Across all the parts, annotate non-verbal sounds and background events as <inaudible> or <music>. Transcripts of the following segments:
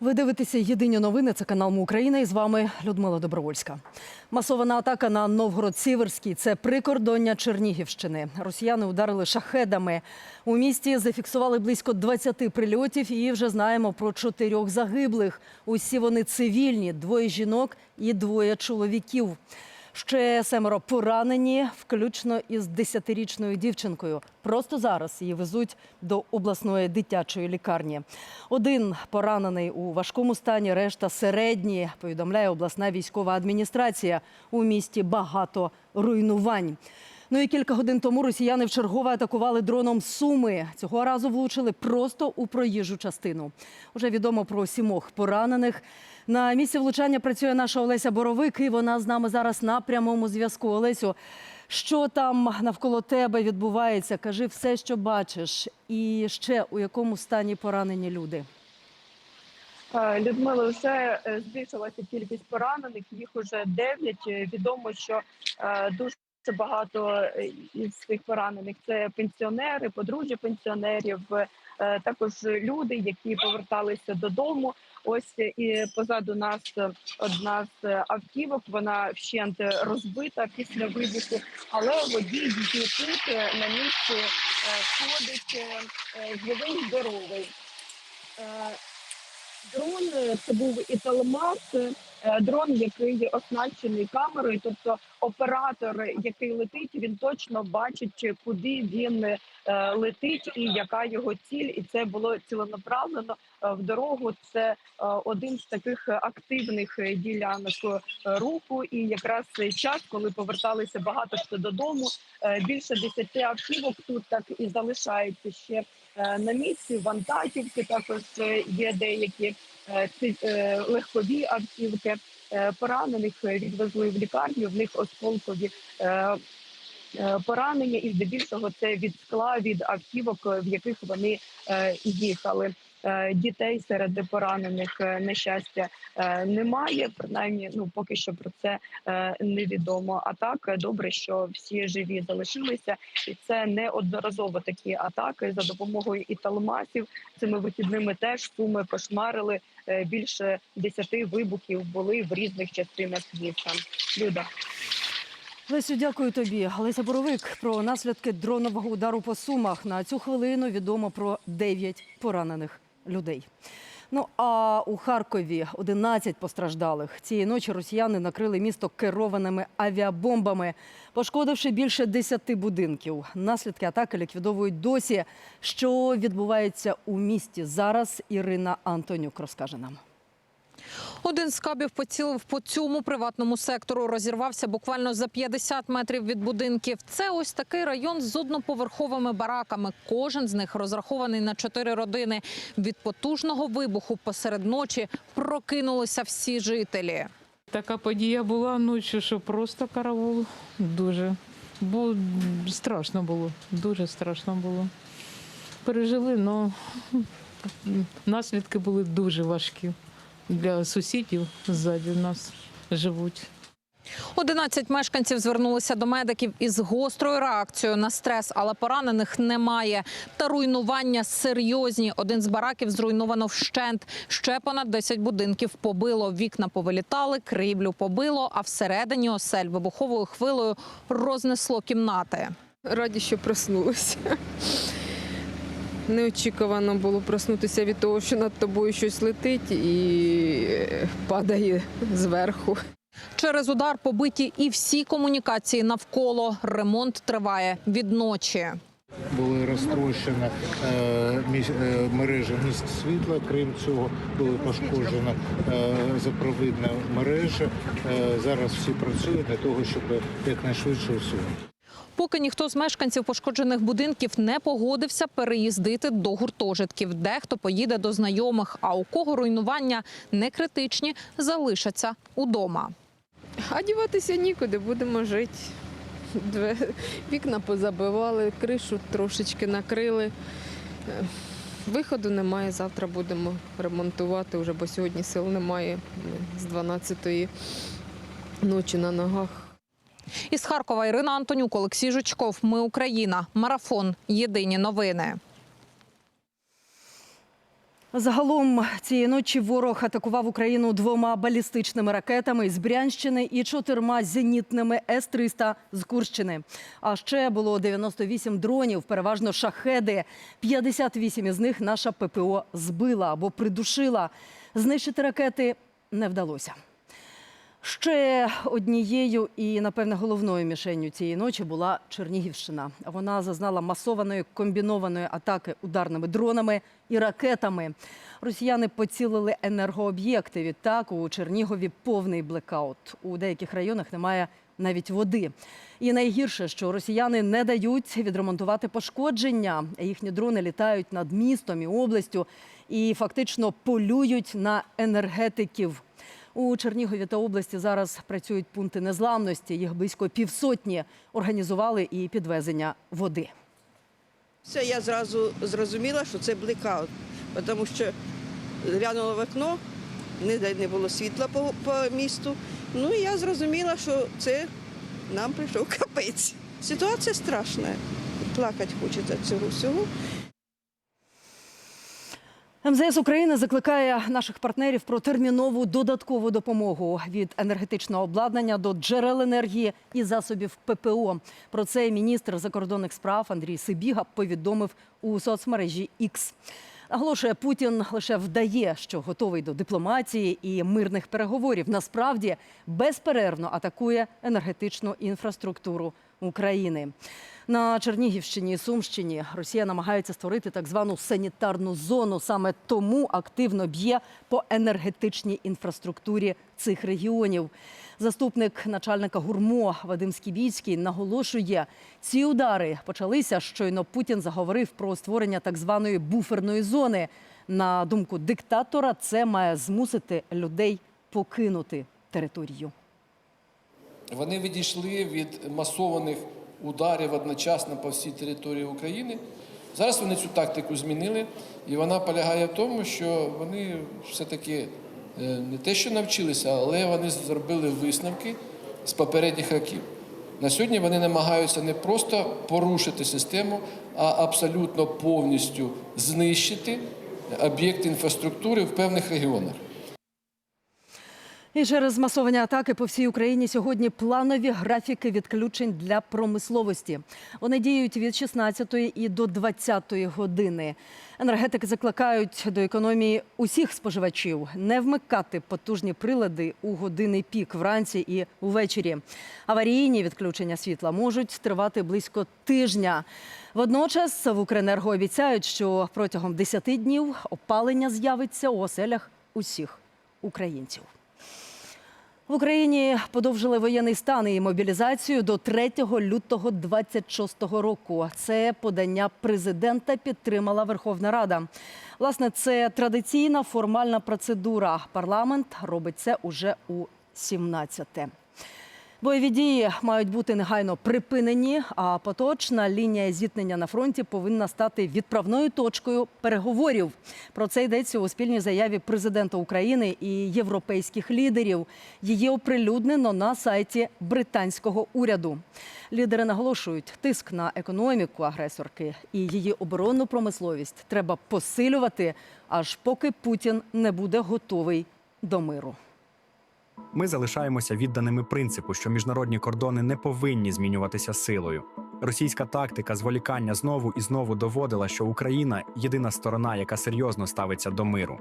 Ви дивитеся єдині новини. Це канал Му Україна. І з вами Людмила Добровольська. Масована атака на Новгород-Сіверський. Це прикордоння Чернігівщини. Росіяни ударили шахедами. У місті зафіксували близько 20 прильотів. І вже знаємо про чотирьох загиблих. Усі вони цивільні: двоє жінок і двоє чоловіків. Ще семеро поранені, включно із 10-річною дівчинкою. Просто зараз її везуть до обласної дитячої лікарні. Один поранений у важкому стані, решта середні, повідомляє обласна військова адміністрація. У місті багато руйнувань. Ну і кілька годин тому росіяни вчергове атакували дроном Суми. Цього разу влучили просто у проїжджу частину. Уже відомо про сімох поранених. На місці влучання працює наша Олеся Боровик, і вона з нами зараз на прямому зв'язку. Олесю, що там навколо тебе відбувається? Кажи все, що бачиш, і ще у якому стані поранені люди. Людмила, вже е, збільшилася кількість поранених. Їх уже дев'ять. Е, Відомо, що е, дуже багато із цих поранених це пенсіонери, подружжя пенсіонерів, також люди, які поверталися додому. Ось е, і позаду нас е, одна з е, автівок. Вона вщент розбита після вибуху, але водій її тут на місці ходить живий здоровий. Дрон це був Італмас, е, дрон, який оснащений камерою, тобто оператор, який летить, він точно бачить, куди він е, летить і яка його ціль. І це було ціленаправлено е, в дорогу. Це е, один з таких активних ділянок руху. І якраз цей час, коли поверталися багато хто додому, більше десяти автівок тут так і залишається ще на місці. Вантажівки також є деякі легкові автівки. Е, Поранених е, відвезли в лікарню. В них осколкові е, поранення, і здебільшого це від скла від автівок, в яких вони їхали. Е, Дітей серед поранених е, на щастя е, немає. Принаймні, ну поки що про це невідомо. А так добре, що всі живі залишилися, і це неодноразово такі атаки за допомогою італмасів. Цими вихідними теж суми кошмарили. Більше десяти вибухів були в різних частинах міста. Люда. Лесю, дякую тобі. Леся Боровик про наслідки дронового удару по сумах. На цю хвилину відомо про 9 поранених людей. Ну а у Харкові 11 постраждалих. Цієї ночі росіяни накрили місто керованими авіабомбами, пошкодивши більше 10 будинків. Наслідки атаки ліквідовують досі. Що відбувається у місті зараз? Ірина Антонюк розкаже нам. Один з кабів поцілив по цьому приватному сектору. Розірвався буквально за 50 метрів від будинків. Це ось такий район з одноповерховими бараками. Кожен з них розрахований на чотири родини. Від потужного вибуху посеред ночі прокинулися всі жителі. Така подія була ночі, що просто караул. Дуже. Бо страшно було, дуже страшно було. Пережили, але наслідки були дуже важкі для сусідів ззаді нас живуть. 11 мешканців звернулися до медиків із гострою реакцією на стрес, але поранених немає. Та руйнування серйозні. Один з бараків зруйновано вщент. Ще понад 10 будинків побило. Вікна повилітали, крівлю побило, а всередині осель вибуховою хвилею рознесло кімнати. Раді, що проснулися. Неочікувано було проснутися від того, що над тобою щось летить і е, падає зверху. Через удар побиті і всі комунікації навколо. Ремонт триває від ночі. були розтрощені е, е, мережа міст світла. Крім цього, були пошкоджена е, запровідна мережа. Е, зараз всі працюють для того, щоб якнайшвидше усунути. Поки ніхто з мешканців пошкоджених будинків не погодився переїздити до гуртожитків. Дехто поїде до знайомих, а у кого руйнування не критичні, залишаться удома. А діватися нікуди, будемо жити. Вікна позабивали, кришу трошечки накрили. Е, Виходу немає, завтра будемо ремонтувати вже, бо сьогодні сил немає. Ми з 12-ї ночі на ногах. Із Харкова Ірина Антонюк, Олексій Жучков. Ми Україна. Марафон. Єдині новини. Загалом цієї ночі ворог атакував Україну двома балістичними ракетами з Брянщини і чотирма зенітними С-300 з Курщини. А ще було 98 дронів, переважно шахеди. 58 із них наша ППО збила або придушила. Знищити ракети не вдалося. Ще однією і, напевне, головною мішенню цієї ночі була Чернігівщина. Вона зазнала масованої комбінованої атаки ударними дронами і ракетами. Росіяни поцілили енергооб'єкти. Відтак у Чернігові повний блекаут. У деяких районах немає навіть води. І найгірше, що росіяни не дають відремонтувати пошкодження. Їхні дрони літають над містом і областю і фактично полюють на енергетиків. У Чернігові та області зараз працюють пункти незламності. Їх близько півсотні. Організували і підвезення води. Все, я зразу зрозуміла, що це блекаут, тому що глянула в окно, не було світла по, по місту. Ну і я зрозуміла, що це нам прийшов капець. Ситуація страшна. Плакати хочеться цього всього. МЗС України закликає наших партнерів про термінову додаткову допомогу від енергетичного обладнання до джерел енергії і засобів ППО. Про це міністр закордонних справ Андрій Сибіга повідомив у соцмережі X. Наголошує, Путін лише вдає, що готовий до дипломатії і мирних переговорів. Насправді безперервно атакує енергетичну інфраструктуру України. На Чернігівщині і Сумщині Росія намагається створити так звану санітарну зону. Саме тому активно б'є по енергетичній інфраструктурі цих регіонів. Заступник начальника ГУРМО Вадим Скібіцький наголошує, ці удари почалися щойно Путін заговорив про створення так званої буферної зони. На думку диктатора, це має змусити людей покинути територію. Вони відійшли від масованих ударів одночасно по всій території України. Зараз вони цю тактику змінили, і вона полягає в тому, що вони все-таки не те, що навчилися, але вони зробили висновки з попередніх років. На сьогодні вони намагаються не просто порушити систему, а абсолютно повністю знищити об'єкти інфраструктури в певних регіонах. І через масовані атаки по всій Україні сьогодні планові графіки відключень для промисловості. Вони діють від 16 і до 20 години. Енергетики закликають до економії усіх споживачів не вмикати потужні прилади у години пік вранці і увечері. Аварійні відключення світла можуть тривати близько тижня. Водночас в Укренерго обіцяють, що протягом 10 днів опалення з'явиться у оселях усіх українців. В Україні подовжили воєнний стан і мобілізацію до 3 лютого 26 року. Це подання президента підтримала Верховна Рада. Власне, це традиційна формальна процедура. Парламент робить це уже у 17-те. Бойові дії мають бути негайно припинені, а поточна лінія зіткнення на фронті повинна стати відправною точкою переговорів. Про це йдеться у спільній заяві президента України і європейських лідерів. Її оприлюднено на сайті британського уряду. Лідери наголошують, тиск на економіку агресорки і її оборонну промисловість треба посилювати, аж поки Путін не буде готовий до миру. Ми залишаємося відданими принципу, що міжнародні кордони не повинні змінюватися силою. Російська тактика зволікання знову і знову доводила, що Україна єдина сторона, яка серйозно ставиться до миру.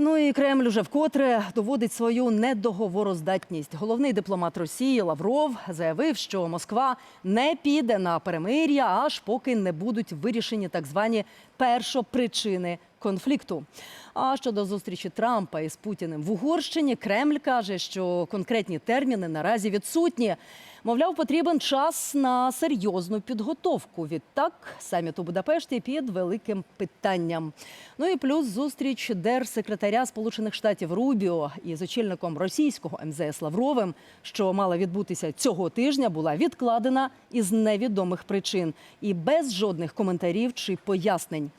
Ну і Кремль уже вкотре доводить свою недоговороздатність. Головний дипломат Росії Лавров заявив, що Москва не піде на перемир'я, аж поки не будуть вирішені так звані першопричини конфлікту. А щодо зустрічі Трампа із Путіним в Угорщині, Кремль каже, що конкретні терміни наразі відсутні. Мовляв, потрібен час на серйозну підготовку. Відтак саміт у Будапешті під великим питанням. Ну і плюс зустріч держсекретаря Сполучених Штатів Рубіо із очільником російського МЗС Лавровим, що мала відбутися цього тижня, була відкладена із невідомих причин і без жодних коментарів чи пояснень.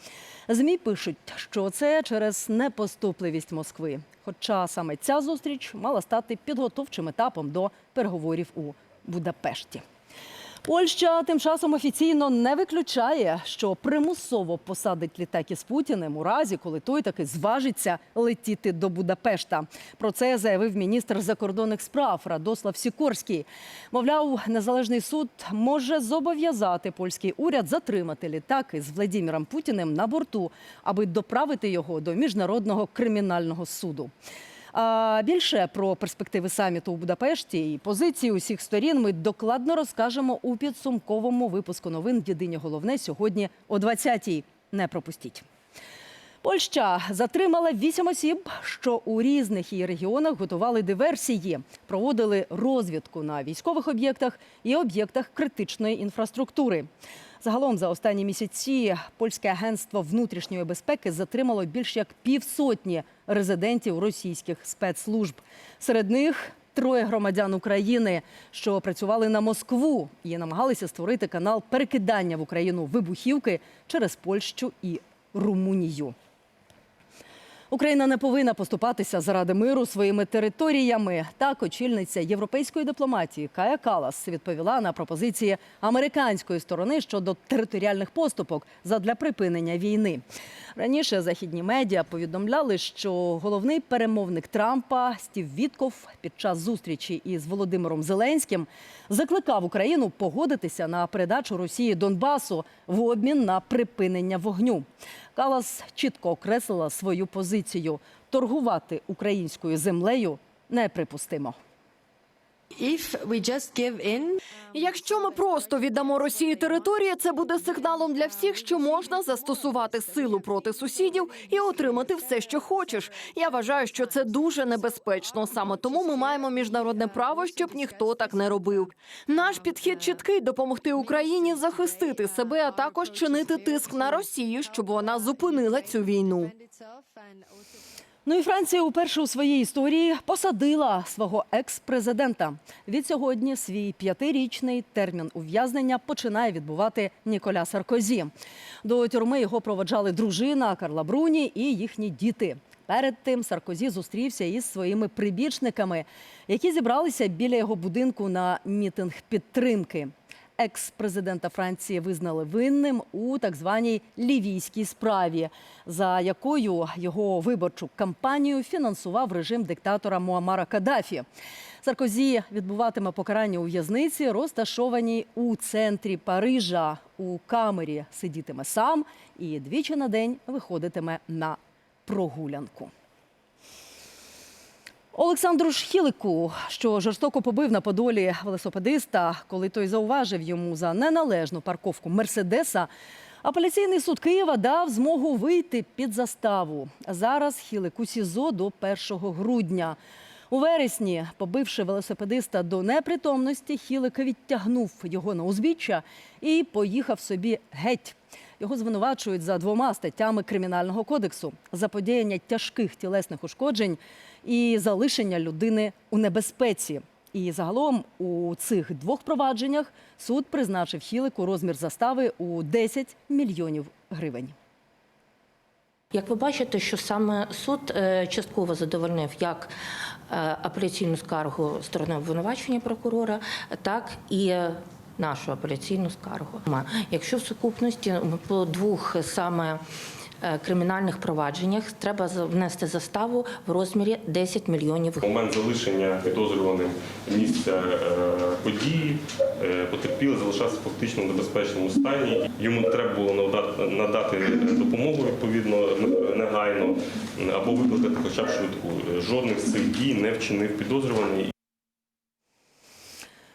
ЗМІ пишуть, що це через непоступливість Москви. Хоча саме ця зустріч мала стати підготовчим етапом до переговорів у Будапешті. Польща тим часом офіційно не виключає, що примусово посадить літак із Путіним у разі, коли той таки зважиться летіти до Будапешта. Про це заявив міністр закордонних справ Радослав Сікорський. Мовляв, незалежний суд може зобов'язати польський уряд затримати літак із Владіміром Путіним на борту, аби доправити його до міжнародного кримінального суду. Більше про перспективи саміту у Будапешті і позиції усіх сторін ми докладно розкажемо у підсумковому випуску новин Єдині головне сьогодні о 20-й. Не пропустіть. Польща затримала вісім осіб, що у різних її регіонах готували диверсії, проводили розвідку на військових об'єктах і об'єктах критичної інфраструктури. Загалом за останні місяці польське агентство внутрішньої безпеки затримало більш як півсотні резидентів російських спецслужб. Серед них троє громадян України, що працювали на Москву і намагалися створити канал перекидання в Україну вибухівки через Польщу і Румунію. Україна не повинна поступатися заради миру своїми територіями. Так, очільниця європейської дипломатії Кая Калас відповіла на пропозиції американської сторони щодо територіальних поступок задля припинення війни. Раніше західні медіа повідомляли, що головний перемовник Трампа Стів Вітков під час зустрічі із Володимиром Зеленським закликав Україну погодитися на передачу Росії Донбасу в обмін на припинення вогню. Калас чітко окреслила свою позицію: торгувати українською землею неприпустимо. Якщо ми просто віддамо Росії території, це буде сигналом для всіх, що можна застосувати силу проти сусідів і отримати все, що хочеш. Я вважаю, що це дуже небезпечно. Саме тому ми маємо міжнародне право, щоб ніхто так не робив. Наш підхід чіткий допомогти Україні захистити себе, а також чинити тиск на Росію, щоб вона зупинила цю війну. Ну і Франція уперше у своїй історії посадила свого екс-президента. Від сьогодні свій п'ятирічний термін ув'язнення починає відбувати Ніколя Саркозі. До тюрми його проводжали дружина Карла Бруні і їхні діти. Перед тим Саркозі зустрівся із своїми прибічниками, які зібралися біля його будинку на мітинг підтримки. Екс-президента Франції визнали винним у так званій лівійській справі, за якою його виборчу кампанію фінансував режим диктатора Муамара Каддафі. Саркозі відбуватиме покарання у в'язниці, розташованій у центрі Парижа. У камері сидітиме сам і двічі на день виходитиме на прогулянку. Олександру Шхілику, що жорстоко побив на подолі велосипедиста, коли той зауважив йому за неналежну парковку Мерседеса, апеляційний суд Києва дав змогу вийти під заставу. Зараз Хілик у СІЗО до 1 грудня. У вересні, побивши велосипедиста до непритомності, Хілик відтягнув його на узбіччя і поїхав собі геть. Його звинувачують за двома статтями кримінального кодексу: заподіяння тяжких тілесних ушкоджень і залишення людини у небезпеці. І загалом у цих двох провадженнях суд призначив Хілику розмір застави у 10 мільйонів гривень. Як ви бачите, що саме суд е, частково задовольнив як е, апеляційну скаргу сторони обвинувачення прокурора, так і нашу апеляційну скаргу. Якщо в сукупності по двох саме е, кримінальних провадженнях треба внести заставу в розмірі 10 мільйонів гривень. момент залишення підозрюваним місця е, події е, потерпілий залишався фактично в небезпечному стані. Йому треба було надати, допомогу відповідно негайно або викликати хоча б швидку. Жодних цих дій не вчинив підозрюваний.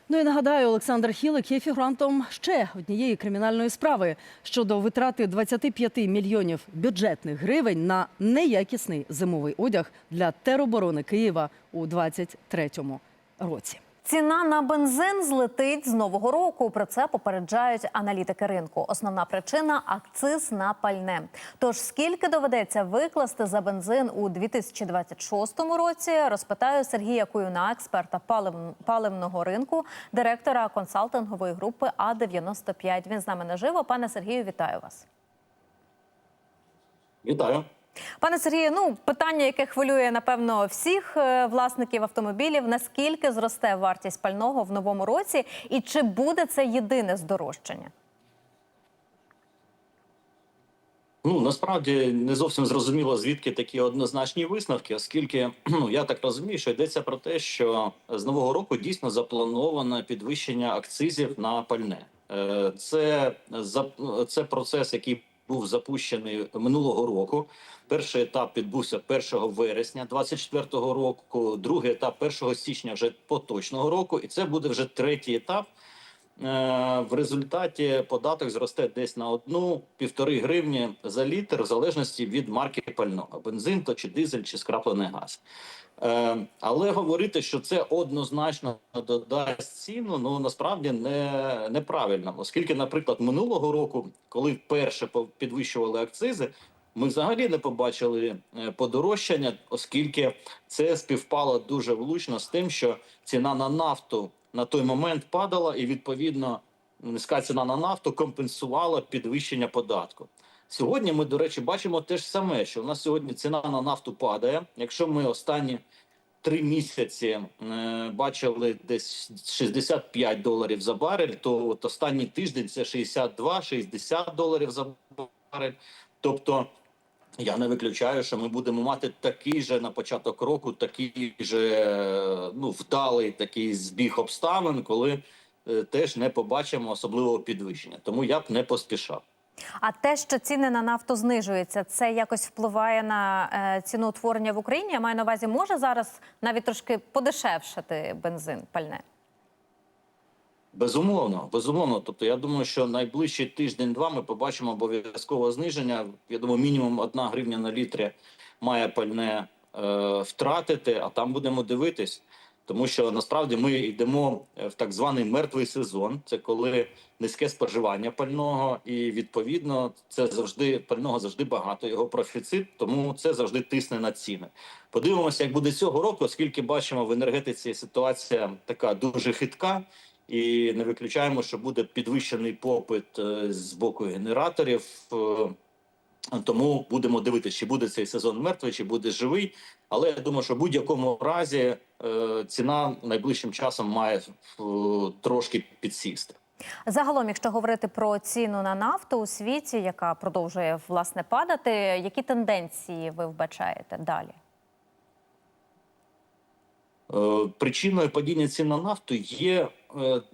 Ну і нагадаю, Олександр Хілик є фігурантом ще однієї кримінальної справи щодо витрати 25 мільйонів бюджетних гривень на неякісний зимовий одяг для тероборони Києва у 2023 році. Ціна на бензин злетить з нового року. Про це попереджають аналітики ринку. Основна причина акциз на пальне. Тож скільки доведеться викласти за бензин у 2026 році, розпитаю Сергія Куюна, експерта палив- паливного ринку, директора консалтингової групи А 95 Він з нами наживо. Пане Сергію, вітаю вас. Вітаю. Пане Сергію, ну питання, яке хвилює напевно всіх е, власників автомобілів: наскільки зросте вартість пального в новому році, і чи буде це єдине здорожчання? Ну насправді не зовсім зрозуміло, звідки такі однозначні висновки, оскільки <clears throat> ну я так розумію, що йдеться про те, що з нового року дійсно заплановано підвищення акцизів на пальне. Е, Це це процес, який був запущений минулого року. Перший етап відбувся 1 вересня 2024 року. Другий етап 1 січня вже поточного року, і це буде вже третій етап. Е, В результаті податок зросте десь на одну-півтори гривні за літр, в залежності від марки пального: бензин, то чи дизель, чи скраплений газ. Е, Але говорити, що це однозначно додасть ціну, ну насправді не неправильно, оскільки, наприклад, минулого року, коли вперше підвищували акцизи. Ми взагалі не побачили е, подорожчання, оскільки це співпало дуже влучно з тим, що ціна на нафту на той момент падала, і відповідно низька ціна на нафту компенсувала підвищення податку. Сьогодні ми, до речі, бачимо те ж саме, що у нас сьогодні ціна на нафту падає. Якщо ми останні три місяці е, бачили десь 65 доларів за барель, то от останній тиждень це 62-60 доларів за барель. Тобто я не виключаю, що ми будемо мати такий же на початок року, такий же ну вдалий такий збіг обставин, коли е, теж не побачимо особливого підвищення. Тому я б не поспішав. А те, що ціни на нафту знижуються, це якось впливає на е, ціноутворення в Україні. Я маю на увазі, може зараз навіть трошки подешевшати бензин пальне. Безумовно, безумовно. Тобто, я думаю, що найближчий тиждень-два ми побачимо обов'язкове зниження. Я думаю, мінімум одна гривня на літрі має пальне е, втратити, а там будемо дивитись. Тому що насправді ми йдемо е, в так званий мертвий сезон. Це коли низьке споживання пального, і відповідно це завжди пального завжди багато. Його профіцит, тому це завжди тисне на ціни. Подивимося, як буде цього року, оскільки бачимо в енергетиці ситуація така дуже хитка. І не виключаємо, що буде підвищений попит е, з боку генераторів. Е, Тому будемо дивитися, чи буде цей сезон мертвий, чи буде живий. Але я думаю, що в будь-якому разі е, ціна найближчим часом має трошки підсісти. Загалом, якщо говорити про ціну на нафту у світі, яка продовжує власне падати, які тенденції ви вбачаєте далі? Причиною падіння цін на нафту є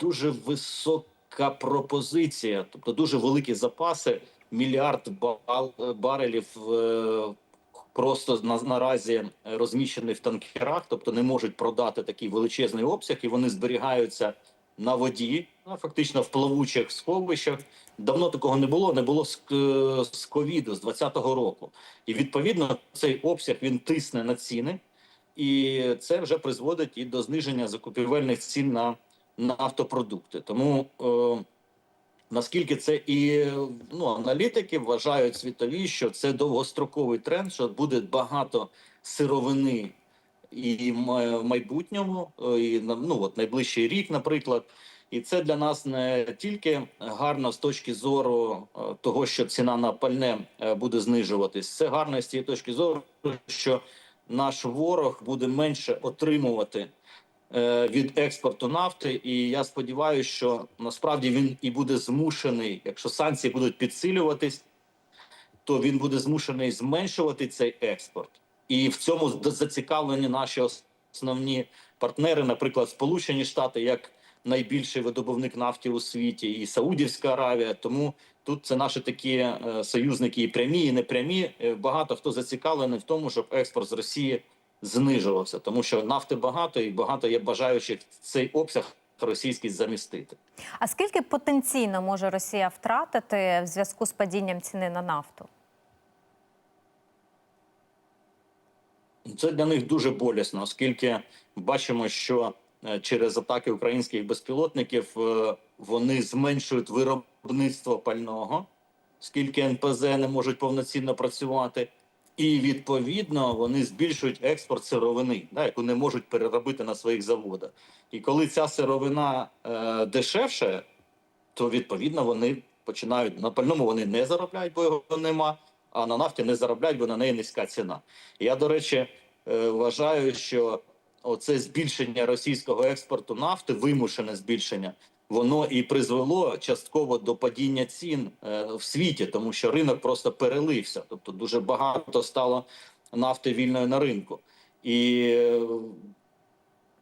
дуже висока пропозиція, тобто дуже великі запаси, мільярд бал- барелів е, просто на, наразі розміщений в танкерах, тобто не можуть продати такий величезний обсяг, і вони зберігаються на воді, ну, фактично в плавучих сховищах. Давно такого не було, не було з, з ковіду з 2020 року. І відповідно цей обсяг він тисне на ціни і це вже призводить і до зниження закупівельних цін на нафтопродукти. Тому е, наскільки це і ну, аналітики вважають світові, що це довгостроковий тренд, що буде багато сировини і в майбутньому, е, і ну от найближчий рік, наприклад. І це для нас не тільки гарно з точки зору е, того, що ціна на пальне е, буде знижуватись. Це гарно з тієї точки зору, що наш ворог буде менше отримувати від експорту нафти. І я сподіваюся, що насправді він і буде змушений, якщо санкції будуть підсилюватись, то він буде змушений зменшувати цей експорт. І в цьому зацікавлені наші основні партнери, наприклад, Сполучені Штати, як найбільший видобувник нафти у світі, і Саудівська Аравія. Тому тут це наші такі е, союзники, і прямі, і непрямі. Е, Багато хто зацікавлений в тому, щоб експорт з Росії знижувався, тому що нафти багато і багато є бажаючих цей обсяг російський замістити. А скільки потенційно може Росія втратити в зв'язку з падінням ціни на нафту? Це для них дуже болісно, оскільки бачимо, що е, через атаки українських безпілотників е, вони зменшують виробництво пального, оскільки НПЗ не можуть повноцінно працювати, і відповідно вони збільшують експорт сировини, да, яку не можуть переробити на своїх заводах. І коли ця сировина е, дешевше, то відповідно вони починають на пальному вони не заробляють, бо його нема. а на нафті не заробляють, бо на неї низька ціна. Я, до речі, е, вважаю, що оце збільшення російського експорту нафти, вимушене збільшення, воно і призвело частково до падіння цін е, в світі, тому що ринок просто перелився. Тобто дуже багато стало нафти вільної на ринку. І е,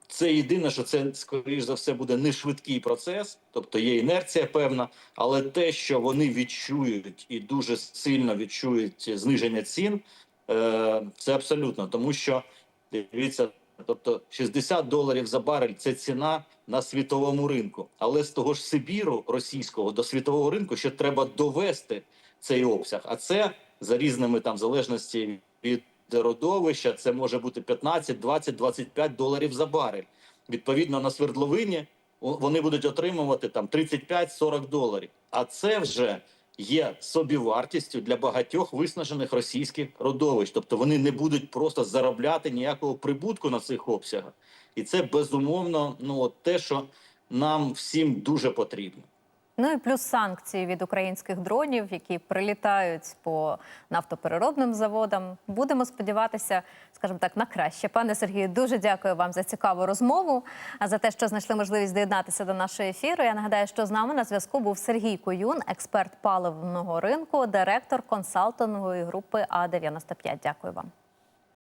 це єдине, що це скоріш за все буде не швидкий процес, тобто є інерція певна, але те, що вони відчують і дуже сильно відчують зниження цін, е, це абсолютно тому, що дивіться, тобто 60 доларів за барель це ціна на світовому ринку. Але з того ж Сибіру російського до світового ринку ще треба довести цей обсяг. А це за різними там залежності від родовища, це може бути 15, 20, 25 доларів за барель. Відповідно, на свердловині вони будуть отримувати там 35-40 доларів. А це вже є собівартістю для багатьох виснажених російських родовищ. Тобто вони не будуть просто заробляти ніякого прибутку на цих обсягах. І це безумовно ну от те, що нам всім дуже потрібно. Ну і плюс санкції від українських дронів, які прилітають по нафтопереробним заводам. Будемо сподіватися, скажімо так, на краще. Пане Сергію, дуже дякую вам за цікаву розмову, а за те, що знайшли можливість доєднатися до нашого ефіру. Я нагадаю, що з нами на зв'язку був Сергій Коюн, експерт паливного ринку, директор консалтингової групи А 95 Дякую вам.